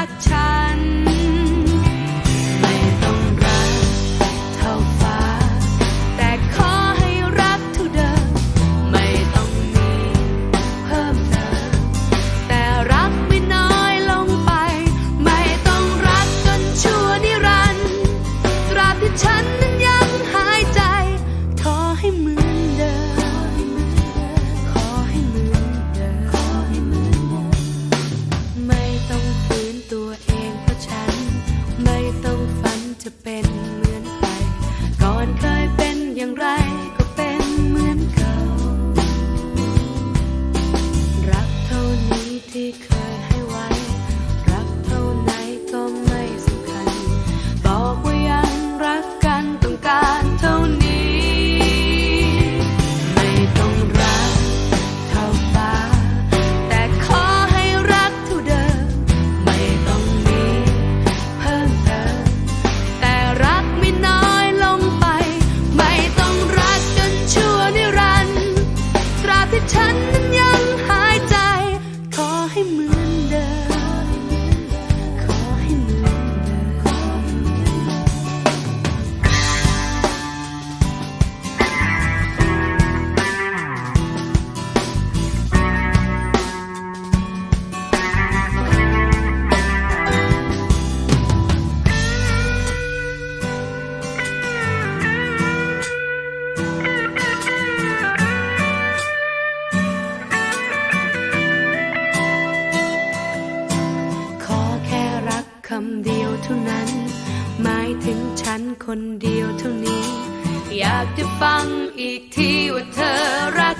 ักั้น หมายถึงฉันคนเดียวเท่านี้ อยากจะฟังอีกทีว่าเธอรัก